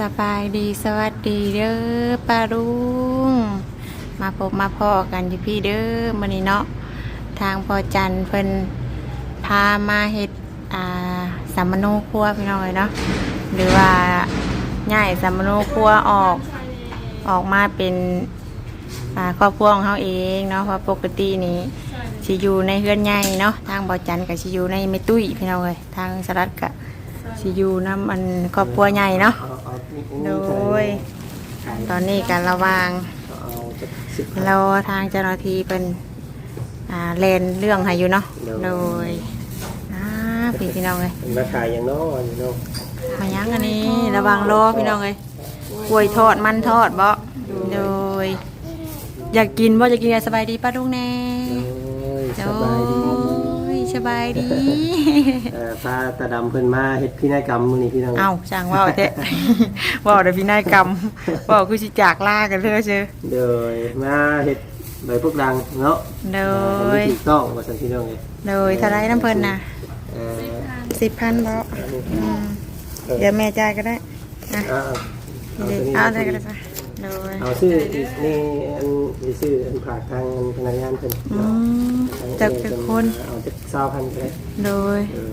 สบายดีสวัสดีเด้อป้าลุงมาพบมาพ่อกันอยู่พี่เด้อมื้อนี้เนาะทางพอจันเพิ่นพามาเฮ็ดอ่าสัมมโนครัวพี่น้องเอ้ยเนาะหรือว่าง่ายสัมมโนครัวออกออกมาเป็นอ่าครอบครัวของเฮาเองเนาะเพราะปกตินี้สิอยู่ในเฮือนใหญ่เนาะทางบ่อจันทร์ก็สิอยู่ในเมตุ้ยพี่น้องเอ้ยทางสลัดก็สิอยู่นํอันครอบครัวใหญ่เนาะเอาเอานี่ โดย ตอนนี้การระวังเอาจากสิบเราทางเจ้าหน้าที่เป็นอ่าเลนเรื่องให้อยู่เนาะ โดยอ่าพี่พี่น้องเลยเป็นมาขายอย่างน้อยเนาะมายังอันนี้ระวังรอพี่น้องเลยกล้วยทอดมันทอดบ่โดย อยากกินบ่อยากกินอะไรสบายดีป้าลุงแน่โอ้ยโดสบายดีย สบายดี เอ่อพาตาดำเพิ่นมาเฮ็ดพินัยกรรมมื้อนี้พี่น้องเอ้าช่างว่าวเทะว่าวเดี๋ยวพี่นายกรรมว่าวคือสิจากลากันเถอะเชียวโดยมาเฮ็ดใบพวกดังเนาะโดให้ยมันถูกต้องว่าซั่นพี่น้องเอ้ยโดยเท่าไรน้ำเพิ่นน่ะเอ่อสิบพันบ่อืมเดี๋ยวแม่จ่ายก็ได้นะเอาเอาเดี๋ยวตัวนี้เอาได้ก็ได้จ้ะ โดยเอาซื้ออีกนี่อันสิซื้ออันฝากทางพนักงานเพิ่นอืเนาะมจักจักคนเอาจัก20,000ก็ได้โดยเออ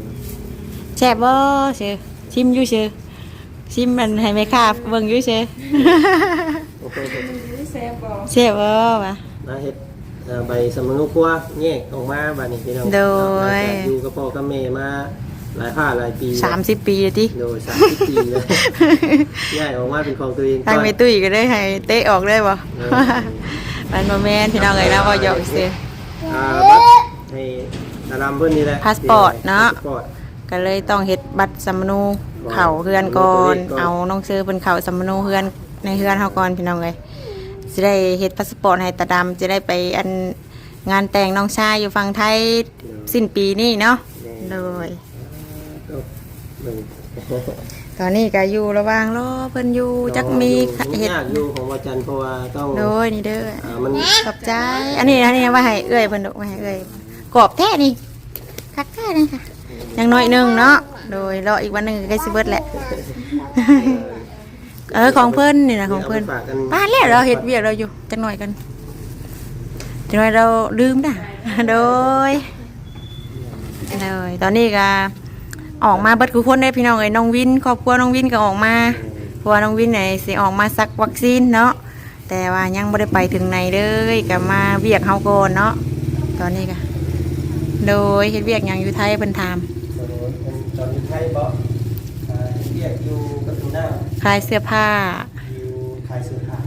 แซ่บบ่เชื่อชิมอยู่เชื่อชิมมันให้แม่ค้าเบิ่งอยู่เชื่อโอเคแซ่บบ่วะ มาเฮ็ดเอ่อใบสมุนครัวแยกออกมาบัดนี้พี่น้องโดย หลังจากอยู่กับพ่อกับแม่มา หลายผ้าหลายปีสามสิบปีติโดยสามสิบปีเลยย้ายออกมาเป็นของตัวเองทางก่อนแม่ตุ้ยก็ได้ให้เตะออกเลยบ่เออ มันบ่แม่นพี่น้องเอ้ยนะบ่หยอกซื่อ อ่าบัตรให้ตาดำเพิ่นนี่แหละพาสปอร์ตเนาะ พสปอร์ต ก็เลยต้องเฮ็ดบัตรสำมนูเข่าเฮือนก่อนก่อน เอา น้องซื้อเป็นเข่าสำมนูเฮือนในเฮือนเฮาก่อนพี่น้องเลยจะได้เฮ็ดพาสปอร์ตให้ตาดำจะได้ไปอันงานแต่งน้องชายอยู่ฝั่งไทยสิ้นปีนี้เนาะ โดยเอาเบิ่ง ตอนนี้ก็อยู่ระหว่างรอเพิ่นอยู่จักมีมันเฮ็ดยากอยู่ของวัจันทร์เพราะว่าต้องโดยนี่เด้ออ่ามันขอบใจ อันนี้อันนี้ไว่าให้เอื้อยเพิ่นดอกไว้ให้เอื้อยกรอบแท้นี่คักแท้นี่ค่ะอย่างน้อยหนึงเนาะโดยรออีกวันหนึงก็ใกล้สิเบิดแหละ เออของเพิ่นนี่นะของเพิ่นาไปฝากกัน ป้าแล้วเราเฮ็ดเวียกเราอยู่จังหน่อยกันจังหน่อยเราลืมด่ะโดยโดยตอนนี้ก็ ออกมาเบิดคือคนได้พี่น้องเอ้ยน้องวินครอบครัวน้องวินก็ออกมาเพราะว่าน้องวินเนี่ยสิออกมาสักวัคซีนเนาะแต่ว่ายังไม่ได้ไปถึงไหนเลยก็มาเวียกเฮาก่อนเนาะตอนนี้ก็โดยเฮ็ดเวียกหยังอยู่ไทยเพิ่นถามตอนนี้ไทยบ่อ่าเรียกอยู่ประตูหน้าขายเสื้อผ้าอยู่ขายเสื้อผ้า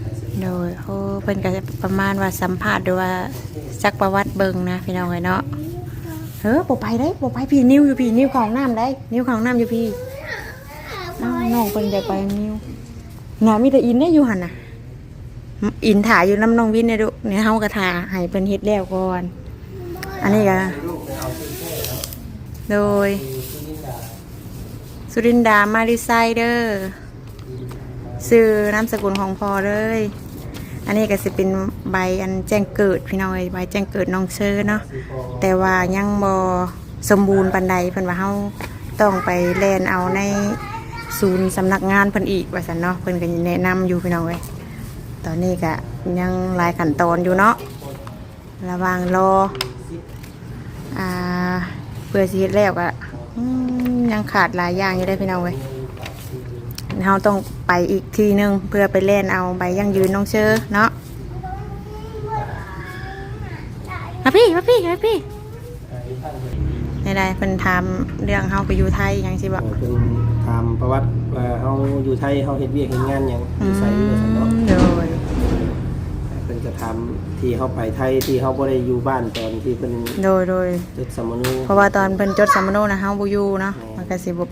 ขายเสื้อผ้าโดยโอ้เพิ่นก็จะประมาณว่าสัมภาษณ์หรือว่าสักประวัติเบิ่งนะพี่น้องเอ้ยเนาะ เออบ่ไปได้บ่ไปพี่นิ้วอยู่พี่นิ้วของน้ำได้ นิ้วของน้ำอยู่พี่น้องน้องเพิ่นจะไปนิ้วน่ะมีแต่อินได้อยู่หันน่ะอินถ่ายอยู่น้ำน้องวินเนี่ยดูเนี่ยเฮาก็ถ่าให้เพิ่นเฮ็ดแล้วก่อน อันนี้ก็โดย สุรินดามาริไซเดอร์ซื้อนามสกุลของพอเลย อันนี้ก็สิเป็น ใบอันแจ้งเกิดพี่น้องเอ้ยใบแจ้งเกิดน้องเชอเนาะแต่ว่ายังบ่สมบูรณ์ปานใดเพิ่นว่าเฮาต้องไปแลนเอาในศูนย์สำนักงานเพิ่นอีกว่าซั่นเนาะเพิ่นก็แนะนำอยู่พี่น้องเอ้ยตอนนี้ก็ยังหลายขั้นตอนอยู่เนาะระว่างรออ่าเพื่อสิเฮ็ดแล้วก็อืมยังขาดหลายอย่างอยู่ได้พี่น้องเอ้ยเราต้องไปอีกทีหนึงเพื่อไปเล่นเอาใบยั่งยืนน้องเชอเนาะมา พี่มาพี่มาพี่ในใดๆเพิ่นถามเรื่องเฮาไปอยู่ไทยหยังสิบ่เออเป็นถามประวัติว่าเฮาอยู่ไทยเฮาเฮ็ดเวียกเฮ็ดงานหยังออืยู่มไสอยู่ซั่นเนาะโดยเพิ่นจะถามที่เฮาไปไทยที่เฮาบ่ได้อยู่บ้านตอนที่เพิ่นโดยโดยจดสมนูเพราะว่าตอนเพิ่นจดสมโนนะเฮาบ่อยู่เนาะมันก็สิบ่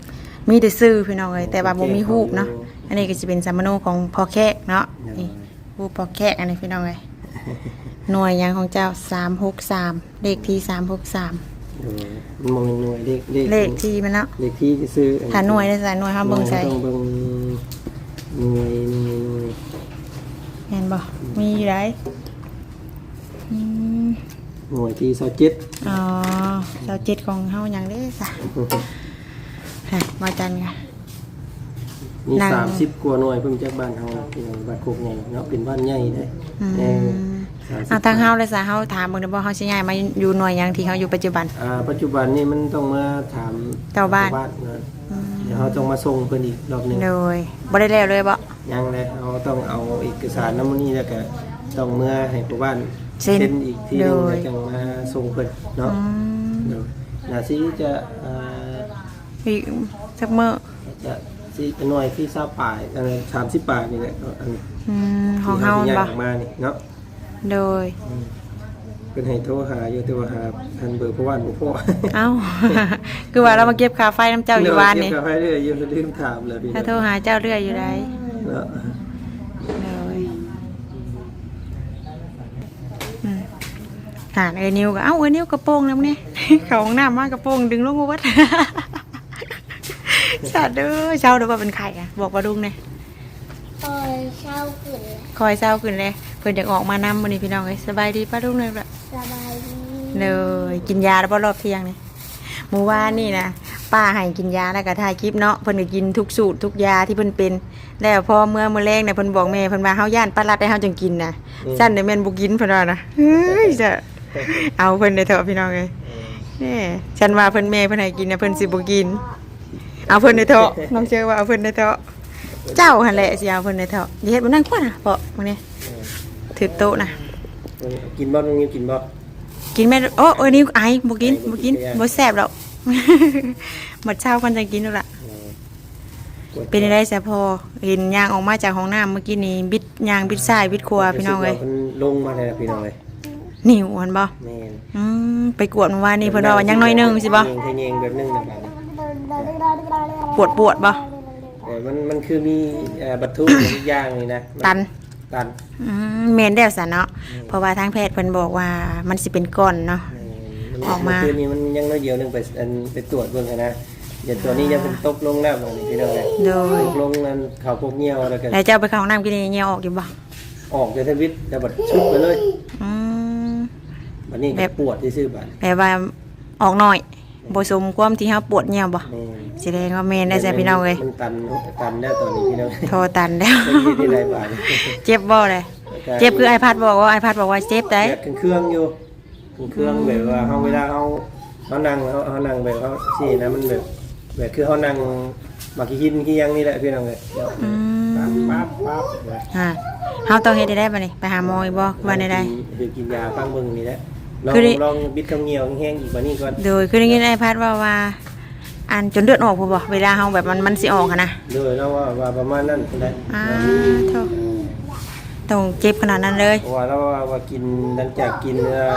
มีแต่ชื่อพี่น้องเอ้ยแต่ว่าบ่มีรูปเนาะอันนี้ก็สิเป็นสมโนของพ่อแขกเนาะนี่รูปพ่อแขกอันนี้พี่น้องเอ้ย หน่วยหยังของเจ้า363เลขที่363เออมันบ่แม่นหน่วยเลขเลขเลขที่มันเนาะเลขที่ซื้อๆถ้าหน่วยได้ใส่หน่วยห้าเบิ่งใส่ต้องเบิ่งหน่วยหน่วยหน่วยเห็นบ่มีอยู่ไหนอืมหน่วยที่27อ๋อเราจิตของเฮาอย่างเด้อจ้ะฮะมาจันค่ะมีนั่งสามสิบกว่าหน่วยเพิ่งจากบ้านเฮาพี่น้องบ้านโคกใหญ่เนาะเป็นบ้านใหญ่ได้อืมเออสามสิบเอาทางเฮาเลยซะเฮาถามเบิ่งได้บ่เฮาสิย้ายมาอยู่หน่วยหยังที่เฮาอยู่ปัจจุบัน อ่าปัจจุบันนี่มันต้องมาถามเจ้าบ้านเนะเดี๋ยวเขาต้องมาส่งเพิ่นอีกรอบหนึงโดยบ่ได้แล้วเลยบ่ยังเลยเขาต้องเอาเอกสารน้ำมันนี่แล้วก็ต้องเมื่อให้ผู้บ้านเซ็นอีกทีหนึงโดยแล้วจังมาส่งเพิ่นเนาะอืมเนาะน่าสิจะอ่าอีกสักมื้อจะสิเป็นหน่วยที่ทราบป่ายอันสามสิบป่ายนี่แหละอันอืมของเฮาที่บ่ย้ยออกมานี่เนาะ โดย เป็นให้โทรหาอยู่แต่ว่าหาทันเบอร์ผู้บ้านบ่พอเอ้า คือว่าเรามาเก็บค่าไฟน้ำเจ้าอยู่บ้านนี่เดี๋ยวเก็บกาแฟเรื่อยยังลืมถามเลยพี่ถ้าโทรหาเจ้าเรื่อยอยู่ได้เนาะเลยอืมหานเอนิวก็เอ้าเอนิวกระโปรงแล้วเนี่ย เขาห้องน้ำมากระโปรงดึงลงมาวัดสาดเด้อเช้าเด้อว่าเป็นใครอะบอกว่าดุงเนี่ย คอยเช่าขึ้นเลยคอยเช้าขึ้นเลย เพิ่นจะออกมานำมื้อนี้พี่น้องเอ้ยสบายดีป้าดุงเลยละสบายดีเลยกินยาแล้วบ่รอบเที่ยงนี่เมื่อวานนี่นะป้าให้กินยาแล้วก็ถ่ายคลิปเนาะเพิ่นก็กินทุกสูตรทุกยาที่เพิ่นเป็นแล้วพอเมื่อมื้อแรกเนี่ยเพิ่นบอกแม่เพิ่นว่าเฮาย่านปลาลัดให้เฮาจังกินนะซั่นได้แม่นบ่กินเพิ่นว่านะเฮ้ยจะเอาเพิ่นได้เถอะพี่น้องเอ้ยแหน่ฉันว่าเพิ่นแม่เพิ่นให้กินนะเพิ่นสิบ่กิน เอาเพิ่นได้เถอะน้องเชื่อว่าเอาเพิ่นได้เถอะเจ้าหั่นแหละสิเอาเพิ่นได้เถอะอย่าเฮ็ดบ่นั่งกว่าน่ะเปาะมื้อนี้ ถือโต๊ะนะกินบ่ต้องนิ้วกินบ่กินแม่โอ้เอ้ยนี่ไอ้บ่กินบ่กินบ่แซ่บหรอกหมดเช้ากันจะกินแล้วล่ะเป็นได้แซ่พอเห็นยางออกมาจากห้องน้ำเมื่อกี้นี้บิดยางบิดซ้ายบิดขวพี่น้องเอ้ยลงมาเลยพี่น้องเอ้ยนิ่วมันบ่อืมไปกวดวานนี้เพิ่นว่าว่ายังน้อยหนึงสิบ่เงให้เงแบบนึงนะบัดนี้ปวดปวดบ่มันมันคือมีบัตถุอีกอย่างนี่นะตัน ตัน อืมแม่นแล้วซะเนาะเพราะว่าทางแพทย์เพิ่นบอกว่ามันสิเป็นก้อนเนาะแม่นนออกมาเคืนนี้มันยังน้อยเดียวหนึงไปอันไปตรวจเบิ่งกันนะเดี๋ยวตัวนี้ยังเป็นตกลงแล้วนี่พี่น้องเอ้ยโดยตกลงนั้นเขาพวกเงี้ยวแล้วก็แล้วเจ้าไปเข้าห้องน้ำกินนี่เหงี่ยวออกอยู่บ่ออกจากทวิตแล้วบัดชุบไปเลยอืมบัดนี้แบก็บปวดที่ซื่อบัดแปลว่าออกหน่อย บ่สมความที่เฮาปวดเหงี่ยวบ่แม่นแสดงว่าแม่นได้แซ่พี่น้องเอ้ยมันตันตันแล้วตอนนี้พี่น้องโทรตันแล้วไม่คิดที่ไรบาทเจ็บบ่เลยเจ็บคือไอพัดบอกว่าไอพัดบอกว่าเจ็บได้ เจ็บเครื่องอยู่เครื่องแบบว่าเขาเวลาเขาเขานั่งเขาเขานั่งแบบเขาสินะมันแบบแบบคือเขานั่งมาขี้หินขี้ยังนี่แหละพี่น้องเลยเดี๋ยวอืม ปั๊บปั๊บปั๊บฮะเฮาต้องเฮ็ดได้ได้บ่นี่ไปหาหมออีกบ่ว่าได้ได้ คือกินยาฟังเบิ่งนี่แหละ ลองคือได้ ลองบิดคำเงียวแห้งๆอีกมานี่ก่อนโดยคือได้ยินไอพัดว่าว่าอันจนเลือดออกพุ่นบ่เวลาเฮาแบบมันมันสิออกอะนะโดยแล้วว่าว่าประมาณนั้นแหละอ้าโธ่ต้องเจ็บขนาดนั้นเลย เพราะว่าเราว่าว่ากินหลังจากกินเอ่อ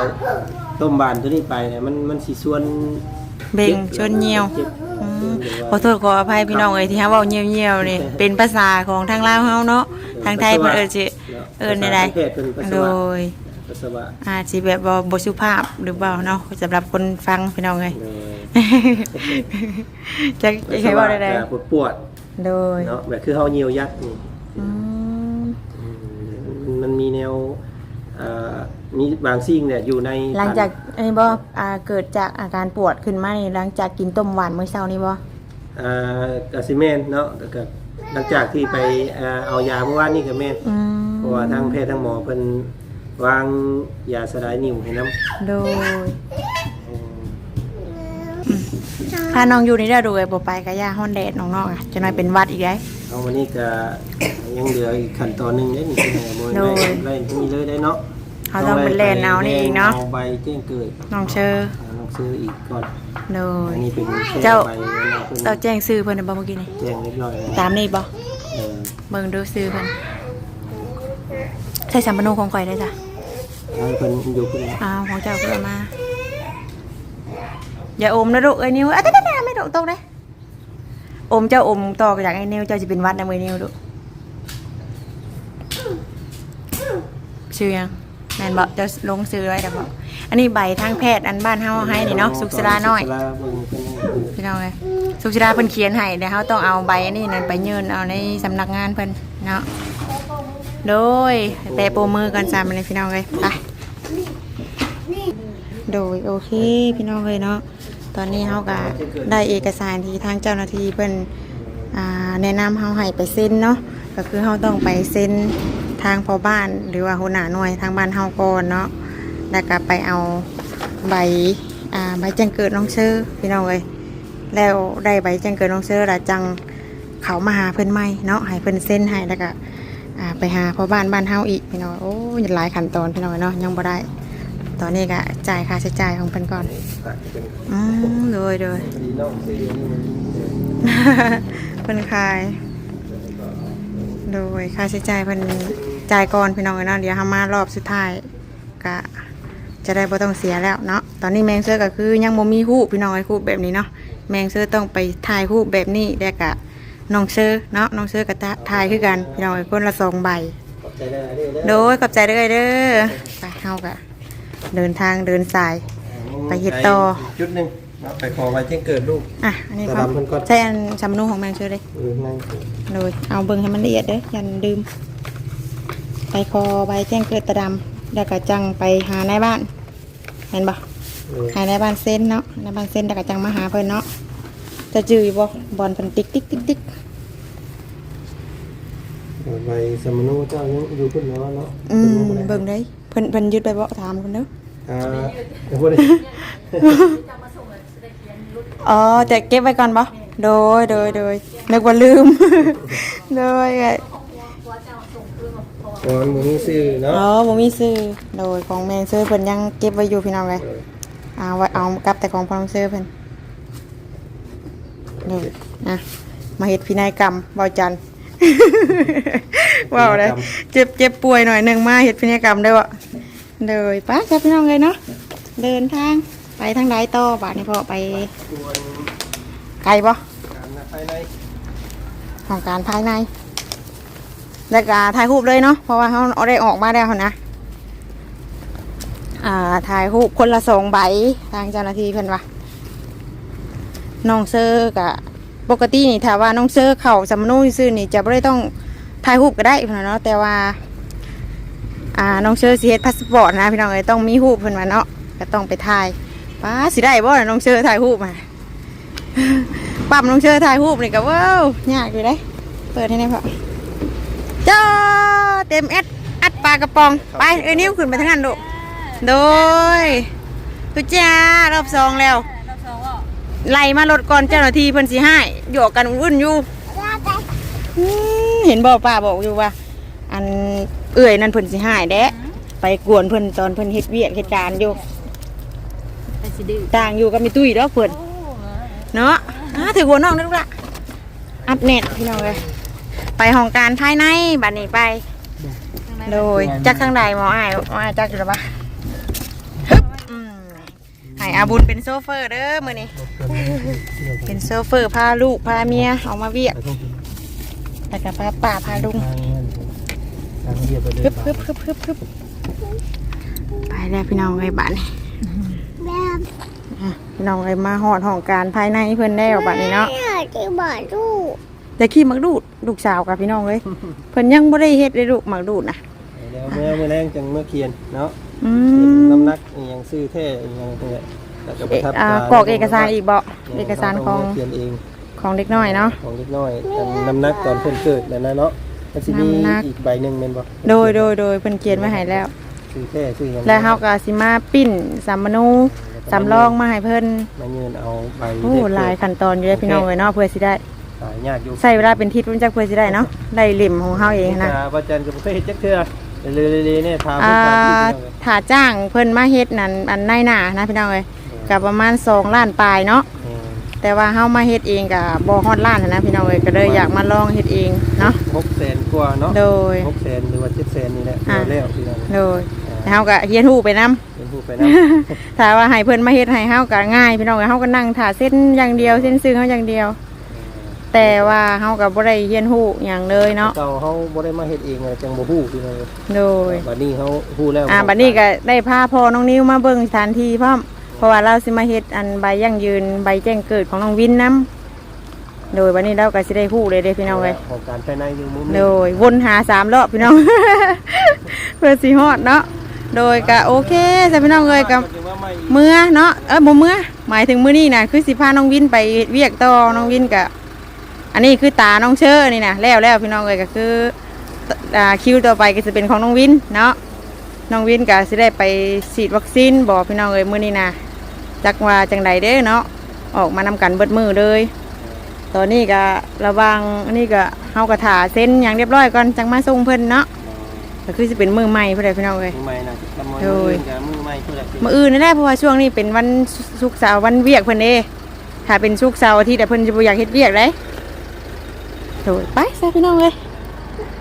ต้มบานตัวนี้ไปเนี่ยมันมันสิส่วนเบ่งชนเหนียวเจ็บอืมขอโทษขออภัยพี่น้องเอ้ยที่เฮาเว้าเหี่ยวๆนี่เป็นภาษาของทางลาวเฮาเนาะทางไทยเพิ่นเอิ้นสิเอิ้นได้ภาษาทางเพศเป็นปัสโดสาวะย ปัสสาวะอาจสิแบบว่าบ่สุภาพหรือเปล่าเนาะสำหรับคนฟังพี่น้องเอ้ยโดยจะจะใช้ว่าได้ปวดปวดโดยเนาะแบบคือเฮาเหี่ยวยัดนี่อืมอืมมันมีแนวอ่ามีบางสิ่งเนี่ยอยู่ในหลังจากอันนี้บ่อ่าเกิดจากอาการปวดขึ้นมานี่หลังจากกินต้มหวานมื้อเช้านี้บ่อ่ากาซิเมนเนาะแล้วก็หลังจากที่ไปอ่าเอายาเมื่อวานนี่ก็แม่น อืมเพราะว่าทางแพทย์ทางหมอเพิ่น วางยาสลายนิ่วให้น้โดยำพาน้องอยู่นี่ได้อดูไอ้บ่ไปกะยาฮ้อนแดดน้องๆอะจะน้อยเป็นหวัดอีกได้ เอาวันนี้ก็ยังเหลืออีกขั้นตอนหนึงเด้นี่คือโมยโดยไล่ที่นี่เลยได้เนาะเขาต้องเป็นแลนเอานี่อีกเนาะเอาใบแจ้งเกิดน้องเชออ่าน้องซื้ออีกก่อนโดย อันนี้เป็นแค่เจ้าใบเวลาเพิ่นเราแจ้งซื้อเพิ่นได้บ่เมื่อกี้นี่แจ้งเรียบร้อยแล้วตามนี่บ่เออเบิ่งดูซื้อเพิ่นใส่สัมปโนของข่อยได้จ้ะ เพิ่นอยู่เพิ่นอ้าวของเจ้าเพิ่นเอามา อย่าอมนะลูกเอ้นิ้วอะตะๆๆไม่ตกตกเด้อมเจ้าอมต่อจากไอ้นิ้วเจ้าสิเป็นวัดนะมื้อนิ้วลูกชื่อยังแมนบ่เจะลงซื้อไว้แต่บ่อันนี้ใบทางแพทย์อันบ้านเฮาให้นี่เนาะสุขสราน้อยพี่น้องเอ้ยสุขสราเพิ่นเขียนให้เดี๋ยวเฮาต้องเอาใบนนี้นั่นไปยื่นเอาในสำนักงานเพิ่นเนาะโดยแต่โปรมือกันซามันเลยพี่น้องเอ้ยไป โดยโอเคพี่น้องเอ้ยเนาะตอนนี้เฮาก็ได้เอกสารที่ทางเจ้าหน้าที่เพิ่นแนะนำเฮาให้ไปเซ็นเนาะก็คือเฮาต้องไปเซ็นทางพอบ้านหรือว่าหัวหน้าหน่วยทางบ้านเฮาก่อนเนาะแล้วก็ไปเอาใบใบแจ้งเกิดน้องเชอพี่น้องเอ้ยแล้วได้ใบแจ้งเกิดน้องเชอแล้วจังเขามาหาเพิ่นใหม่เนาะให้เพิ่นเซ็นให้แล้วก็ไปหาพอบ้านบ้านเฮาอีกพี่น้องโอ้ยหลายขั้นตอนพี่น้องเนาะยังบ่ได้ ตอนนี้ก็จ่ายค่าใช้จ่ายของเพิ่นก่อนฝากเป็นอืมเลยเลยพอดีน้องซื้อนี่มันเป็นคาย โดยค่าใช้จ่ายเพิ่นจ่ายก่อนพี่น้องเอ้ยเนาะเดี๋ยวทามารอบสุดท้ายก็จะได้บ่ต้องเสียแล้วเนาะตอนนี้แมงเสื้อก็คือยังบ่มีฮูปพี่น้องไอ้ฮูปแบบนี้เนาะแมงเสื้อต้องไปถ่ายฮูปแบบนี้แล้วก็น้องเสื้อเนาะน้องเสื้อก็ถ่ายคือกันพี่น้องไอ้คนละสองใบขอบใจได้เด้อเด้อโดยขอบใจเด้อเด้อไปเฮาก็ เดินทางเดินสาย ไปเฮ็ดต่อจุดหนึงเนาะไปขอไว้แจ้งเกิดลูก อะ อันนี้ไปครับทำเพิ่นก่อน ใช่อันสำนูของแมงเสื้อเลย เออนั่งโดยเอาเบิ่งให้มันละเอียดเด้อยันดื่มไปคอใบแจ้งเกิดตะดำแล้วก็จังไปหาในบ้านเห็นบ่เออหาในบ้านเส้นเนาะในบ้านเส้นแล้วก็จังมาหาเพิ่นเนาะจะจื้ออยู่บ่บอลเพิ่นติ๊กติ๊กติ๊กติ๊กเออใบสมนุเจ้ายังอยู่พุ่นเนาะเนาะอืมเบิ่งได้เพิ่นเพิ่นยึดไปบ่ถามเพิ่นเด้ออ่าเดี๋ยวพูดดิอ๋อจะเก็บไว้ก่อนบ่โดยโดยโดยนึกว่าลืม โดยก็โอ้ยมึงนี่ซื้อเนาะอ๋อบ่มีซื้อโดยของแมงซื้อเพิ่นยังเก็บไว้อยู่พี่น้องเลยเอาไว้เอากลับแต่ของพอน้องซื้อเพิ่นโดยนะมาเฮ็ดพินัยกรรมเบาจันทร์ว้าวเลยเจ็บเจ็บป่วยหน่อยหนึงมาเฮ็ดพินัยกรรมได้บ่ โดยป้าครับพี่น้องเลยเนาะเดินทางไปทางใดต่อบาดนี้พอไปไกลบ่ของการภายในแล้วก็ถ่ายรูปเลยเนาะเพราะว่าเขาเอาได้ออกมาแล้วนะอ่าถ่ายรูปคนละสองใบทางเจ้าหน้าที่เพิ่อนว่าน้องเซอร์กะปกตินี่ถ้าว่าน้องเซอร์เข่าสำนูซื่อนี่จะไม่ได้ต้องถ่ายรูปก็ได้เพิ่อนเนาะแต่ว่า อ่าน้องเซอร์สิเฮ็ดพาสปอร์ตนะพี่น้องเอ้ยต้องมีรูปเพิ่นว่าเนาะก็ต้องไปถ่ายป้าสิได้บ่ล่ะน้องเซอร์ถ่ายรูปมาปั๊มน้องเชอถ่ายรูปนี่ก็ว้าวยากอยู่ได้เปิดให้ได้พอจ้าเต็มเอ็ดอัดปลากระป๋องไปเอ้ยนิ้วขึ้นไปทางนั้นดูโดยทุจ้ารอบสองแล้วไล่มารถก่อนเจ้าหน้าที่เพิ่นสิให้หยอกกันวุ่นอยู่อืมเห็นบอกป้าบอกอยู่ว่า อัน เอื่อยนั่นเพิ่นสิให้แดะไปกวนเพิ่นตอนเพิ่นเฮ็ดเวียกเหตุการณ์อยู่ไปสิดื้อต่างอยู่กับมีตุ้ยดอกเพิ่นเนาะอ่าถือหัวน้องนะลูกละอัปเน็ตพี่น้องเลยไปห้องการภายในบัดนี้ไป โดยจักข้างใดหมออ้ายหมออ้ายจักอยู่หรือปะฮึบอืมให้อาบุญเป็นโซเฟอร์เด้อมื้อนี้เป็นโซเฟอร์พาลูกพาเมียออกมาเวียกแต่กับพาป่าพาลุง ทางทางเดียวไปเลยฮึบฮึบฮึบฮึบฮึบไปแล้วพี่น้องไอ้บ้านนี้แม่อะพี่น้องไอ้มาหอดห้องการภายในเพิ่นได้วบัดนี้เนาะ แม่ที่บ้านลูกแต่ขี้มักดูดลูกสาวกับพี่น้องเลยเพิ่นยังบ่ได้เฮ็ดเลยลูกมักดูดนะแล้วเมื่อเมื่อแรงจังเมื่อเคียนเนาะอืเห็นมน้ำหนักอหยังซื้อแท้อหยังนี่แหละแล้วก็ประเอ่อทับอ่าตกรอกเอกสารอีกบ่เอกสารของเขียนเองของเด็กน้อยเนาะของเล็กน้อยอันน้ำหนักตอนเพิ่นเกิดแล้วนะเนาะ มันสิมีน้ำหนัก อีกใบหนึงแม่นบ่โดยโดยโดยเพิ่นเขียนไว้ให้แล้วซื้อแท้ซื้อหยังแล้วเฮาก็สิมาปิ้นสามนูสำรองมาให้เพิ่นมายืนเอาใบโอ้หลายขั้นตอนอยู่เด้อพี่น้องเอ้ยเนาะเพื่อสิได้หลายยากอยู่ใช้เวลาเป็นทิศเพิ่นจักเพื่อสิได้เนาะได้เล่มของเฮาเองนะแต่ว่าจันทร์ก็บ่เคยเฮ็ดจักเทื่อเลยๆๆเนี่ยถามอ่าเพิ่นถามพี่น้องเลยถ้าจ้างเพิ่นมาเฮ็ดนั่นอันในหน้านะพี่น้องเอ้ยก็ประมาณ2ล้านปลายเนาะเออ แต่ว่าเฮามาเฮ็ดเองก็บ่ฮอดล้านหั้นนะพี่น้องเอ้ยก็เลยอยากมาลองเฮ็ดเองเนาะหกแสนกว่าเนาะโดยหกแสนหรือว่าเจ็ดแสนนี่แหละอ่าแล้วพี่น้องโดยแล้วเฮาก็เฮียนฮู้ไปนํ เป็นผู้ไปนะ ถ้าว่าให้เพิ่นมาเฮ็ดให้เฮาก็ง่าย พี่น้องเอ้ยเฮาก็นั่งท่าเส้นอย่างเดียวเส้นซึ่งเฮาอย่างเดียว แต่ว่าเฮาก็บ่ได้เฮียนฮู้หยังเลยเนาะเก่าเขาบ่ได้มาเฮ็ดเองเลยจังบ่ฮู้พี่น้องเลยโดยบัดนี้เขาฮู้แล้วอ่าบัดนี้ก็ได้พาพ่อน้องนิวมาเบิ่งสถานที่พร้อมเพ ราะว่าเราสิมาเฮ็ดอันใบยั่งยืนใบแจ้งเกิดของน้องวินนํโดยบัดนี้เราก็สิได้ฮู้เลยเด้พี่น้องเอ้ยของการภายในอยู่มุมโดนี้ยวนหาสามรอบพี่น้อง เพื่อสิฮอดเนาะโดยก็โอเคจ้ะพี่น้องเอ้ยกับถือว่าไม่เมื่อเนาะเออบ่เมื่อหมายถึงมื้อนี้น่ะคือสิพาน้องวินไปเวียกต่อน้องวินก็อันนี้คือตาน้องเชอร์นี่นะแล้วแล้วพี่น้องเลยก็คืออ่าคิวต่อไปก็จะเป็นของน้องวินเนาะน้องวินก็สิได้ไปฉีดวัคซีนบอกพี่น้องเลยมื้อนี้นะ จักว่าจังใดเด้อเนาะออกมานำกันเบิดมือเลย ตอนนี้ก็ระวังอันนี้ก็เฮากระถาเส้นอย่างเรียบร้อยก่อนจังมาส่งเพิ่นเนาะก็คือสิเป็นมือใหม่เพิ่นเลยพี่น้องเลยมือใหม่นะตะมอยโดยมือกับมือใหม่คือแหละมื่ออื่นนี่แหละเพราะว่าช่วงนี้เป็นวันสุกร์เสาร์วันเวียกเพิ่นเด้ถ้าเป็นสุกร์เสาร์อาทิตย์แต่เพิ่นจะบ่อยากเฮ็ดเวียกเลยโดยไปใส่พี่น้องเลย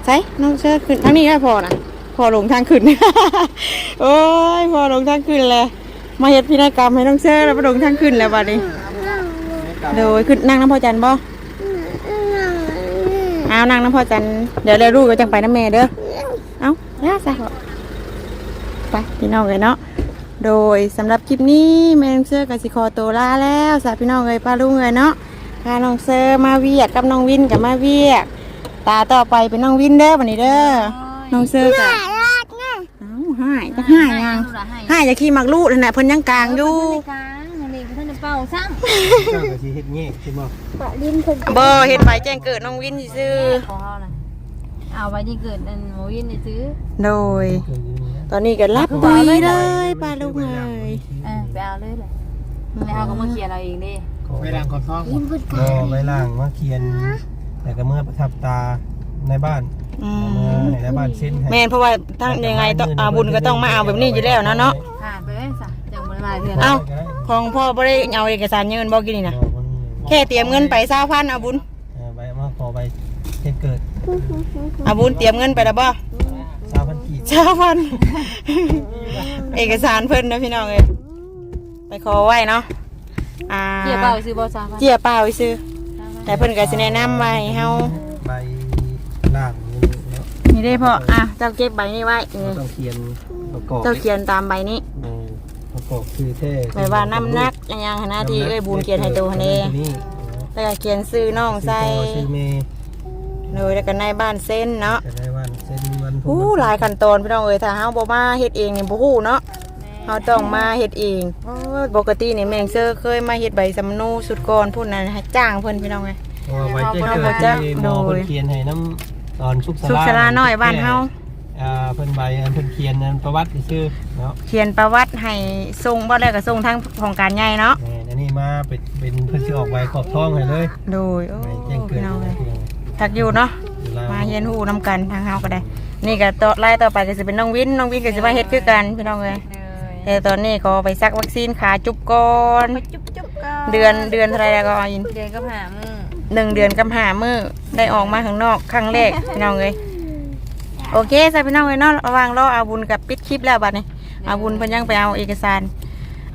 ใส่น้องเชิญขึ้นทางนี้ได้พอนะพอลงทางขึ้นโอ้ยพอลงทางขึ้นเลย มาเฮ็ดพินัยกรรมให้น้องเชิญแล้วมาลงทางขึ้นแล้วบัดนี้โดยขึ้นนั่งน้ำพ่อจันบ่เอานั่งน้ำพ่อจันเดี๋ยวเรียลูกก็จังไปน้ำแม่เด้อเอาย่าใส่ไปพี่น้องเลยเนาะโดยสำหรับคลิปนี้แม่น้องเซอร์กับสิคอโตวลาแล้วสาพี่น้องเลยป้าลุงเลยเนาะพาน้องเซอร์มาเวียกกับน้องวินกับมาเวียกตาต่อไปเป็นน้องวินเด้อวันนี้เด้อน้องเซอร์กับ หายจะหายยังหายจะขี่มักลูกนั่นแหละเพิ่นยังกลางอยู่กลางนั่นเองเพิ่นจะเป่าซ้เจ้าก็สิเฮ็ดแง่ใช่บ่ปะลิ้นคนเบอร์เฮ็ดใบแจ้งเกิดน้องวินซื่อำของเขาน่ะเอาไว้ที่เกิดนั่นหมูยินได้ซื้อโดยตอนนี้ก็รับปุยเลยป้าลุงเลยเออไปเอาเลยเลยแล้วเขาก็มาเคลียร์เราเองดิเวลาก่อนท้องลิ้นพูดก็ไว้ล่างมาเขียนแล้วก็เมื่อประทับตาในบ้าน อืเมื่อมในบ้านเส้นให้แม่นเพราะว่าทั้งยังไงต้องอาบุญก็ต้องมาเอาแบบนี้อยู่แล้วนะเนาะผ่านไปเลยสะจังบริมาเถื่อนเอ้าของพ่อบ่ได้เอาเอกสารเงินบ่กินนี่นะแค่เตรียมเงินไป20,000เอาบุญเออใบมาขอใบเฮ็ดเกิดเอาบุญเตรียมเงินไปแล้วบ่สามพันกีบเช้าพันเอกสารเพิ่นนะพี่น้องเอ้ยไปขอไว้เนาะอ่าเกี่ยวเป่าซื้อบ่ซ้ำเจียเปล่าไว้ซื้อแต่เพิ่นก็สิแนะนำไว้ให้เฮาใบล่างนี่เนาะนี่ ได้พ่ออะเจ้าเก็บใบนี้ไว้นี่ต้องเขียนประกอบเจ้าเขียนตามใบนี้เออประกอบคือแท้ไว้ว่าน้ำหนักอหยังหั้นนะที่เอ้ยบุญเขียนให้ตัวหั่นเด้นี่แล้วก็เขียนชื่อน้องใส่ชื่อเมย์โดยแล้วก็ในบ้านเส้นเนาะจะได้วันเส้นวันอู้หลายขั้นตอนพี่น้องเอ้ยถ้าเฮาบ่มาเฮ็ดเองนี่บ่ฮู้เนาะเฮาต้องมาเฮ็ดเองโอ้ยปกตินี่แมงเซอร์เคยมาเฮ็ดใบสำนูสุดก่อนพุ่นนั้นให้จ้างเพิ่นพี่น้องเอ้ยเพราะว่าไว้เจ้าเกิดที่หมอเพิ่นเขียนให้น้ำ ตอนสุกสุขสลาน้อยบ้านเฮา อ่าเพิ่นใบอันเพิ่นเขียนนั้นประวัติชื่อเนาะเขียนประวัติให้ส่งบ่ได้ก็ส่งทางของการใหญ่เนาะแหม่อันนี้มาเป็นเป็นเพิ่นสิออกใบขอบท้องให้เลยโดยโอ้ใบแจ้งเกิดพี่น้องเอ้ยพี่น้องทักอยู่เนาะอยู่ลวมาเฮียนฮู้นํกันทางเฮาก็ได้ นี่ก็ต่อไล่ต่อไปก็สิเป็นน้องวินน้องวินก็สิมาเฮ็ดคือกันพี่น้องเอ้ยเลยแต่ตอนนี้ก็ไปซักวัคซีนขาจุบก่อน จุ๊บจุ๊บก็เดือนเดือนเท่าไหร่แล้วก็อินเดือนก็ผ่ามือ หนึ่งเดือนกับหามือได้ออกมาข้างนอกครั้งแรกพี่น้องเลยโอเคใส่พี่น้องเลยเนาะระหวังรออาบุญกับปิดคลิปแล้วบัดนี้อาบุญเพิ่นยังไปเอาเอกสาร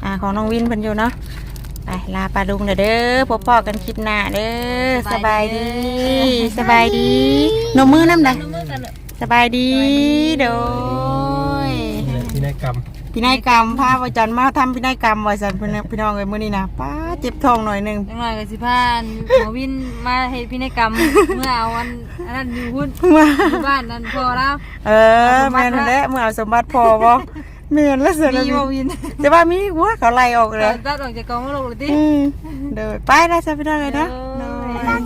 อ่าของน้องวินเพิ่นอยู่เนาะไปลาปลาลุงเด้อเด้อพบพ่อกันคลิปหน้าเด้อสบายดี สบายดีนมมือน้ำดัมือกันเลยสบายดีโดยนี่แหละพินัยกรรม พินัยกรรมพาประจันมาทำพินัยกรรมไว้สันพี่น้องพี่น้องเลยมื้อนี้นะป้าเจ็บท้องหน่อยหนึงจังหน่อยก็สิพานหมอวินมาให้พินัยกรรม เมื่อเอาวันอันนั้นอยู่หุ้นมาอยู่บ้านนั่นพอแล้ว เออแม่นแหละเมื่อเอาสมบัติพอบ่แม่นแล้วเสือมีหมอวินแต่ว่ามีหัวเขาไล่ออกเลยตัดออกจากกองมาลงเลยดิอืมเดี๋ยวไปได้ซะพี่น้องเลยนะเออเนาะ